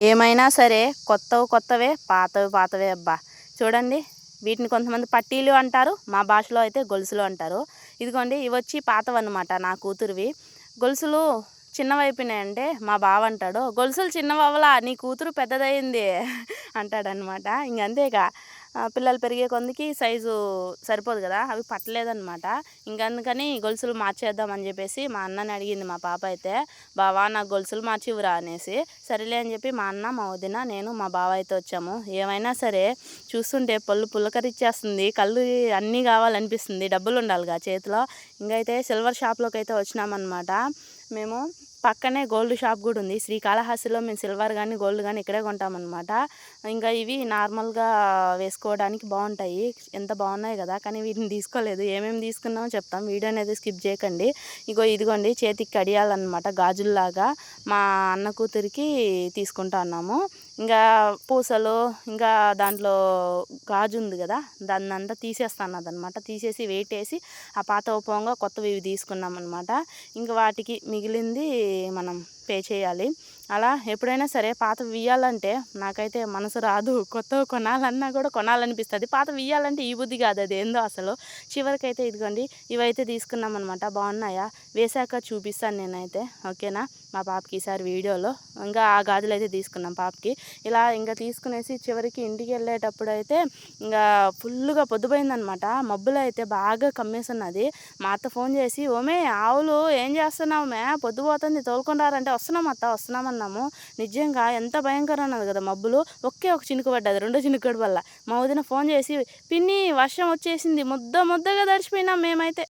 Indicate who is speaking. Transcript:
Speaker 1: ఏమైనా సరే కొత్తవి కొత్తవే పాతవి పాతవే అబ్బా. చూడండి వీటిని కొంతమంది పట్టీలు అంటారు మా భాషలో అయితే గొలుసులు అంటారు. ఇదిగోండి ఇవి వచ్చి పాతవన్నమాట నా కూతురువి. గొలుసులు చిన్నవైపోయినాయంటే మా బావ అంటాడు గొలుసులు చిన్నవవలా నీ కూతురు పెద్దదయింది అంటాడనమాట ఇంక అంతేగా పిల్లలు పెరిగే కొందికి సైజు సరిపోదు కదా అవి పట్టలేదన్నమాట. ఇంక అందుకని గొలుసులు మార్చేద్దామని చెప్పేసి మా అన్నని అడిగింది మా పాప అయితే బావా నాకు గొలుసులు మార్చివ్వరా అనేసి. సరేలే అని చెప్పి మా అన్న మా వదిన నేను మా బావ అయితే వచ్చాము. ఏమైనా సరే చూస్తుంటే పళ్ళు పుల్లకరిచ్చేస్తుంది కళ్ళు అన్నీ కావాలనిపిస్తుంది డబ్బులు ఉండాలిగా చేతిలో. ఇంకైతే సిల్వర్ షాప్లోకి అయితే వచ్చినామన్నమాట. మేము పక్కనే గోల్డ్ షాప్ కూడా ఉంది. శ్రీకాళహస్తిలో మేము సిల్వర్ కానీ గోల్డ్ కానీ ఇక్కడే కొంటామన్నమాట. ఇంకా ఇవి నార్మల్గా వేసుకోవడానికి బాగుంటాయి. ఎంత బాగున్నాయి కదా కానీ వీటిని తీసుకోలేదు. ఏమేమి తీసుకున్నామో చెప్తాం. వీడియో అనేది స్కిప్ చేయకండి. ఇగో ఇదిగోండి చేతికి కడియాలన్నమాట. గాజుల్లాగా మా అన్న కూతురికి తీసుకుంటా ఉన్నాము ఇంకా పూసలు ఇంకా దాంట్లో గాజు ఉంది కదా దాన్ని అంతా తీసేస్తాను అదనమాట. తీసేసి వెయిట్ వేసి ఆ పాత ఉపంగా కొత్తవి ఇవి తీసుకున్నాం అనమాట ఇంకా వాటికి మిగిలింది మనం పే చేయాలి. అలా ఎప్పుడైనా సరే పాత వియ్యాలంటే నాకైతే మనసు రాదు. కొత్తవి కొనాలన్నా కూడా కొనాలనిపిస్తుంది. పాత వియ్యాలంటే ఈ బుద్ధి కాదు అది. ఏందో అసలు. చివరికైతే ఇదిగోండి. ఇవైతే తీసుకున్నాం అనమాట బాగున్నాయా? వేసాక చూపిస్తాను నేనైతే. ఓకేనా? మా పాపకి ఈసారి వీడియోలో. ఇంకా ఆ గాజులు అయితే తీసుకున్నాం పాపకి. ఇలా ఇంకా తీసుకునేసి చివరికి ఇంటికి వెళ్ళేటప్పుడు అయితే ఇంకా ఫుల్గా పొద్దుపోయిందనమాట మబ్బులు అయితే బాగా కమ్మేస్తున్నది మా అత్త ఫోన్ చేసి ఓమే ఆవులు ఏం చేస్తున్నావు మే పొద్దుపోతుంది తోలుకుంటారంటే వస్తున్నాం అత్త ఉన్నాము. నిజంగా ఎంత భయంకరం అన్నది కదా మబ్బులు. ఒకే ఒక చినుకు పడ్డది రెండో చినుకుడు వల్ల. మా వదిన ఫోన్ చేసి పిన్ని వర్షం వచ్చేసింది. ముద్ద ముద్దగా తడిచిపోయినాం మేమైతే.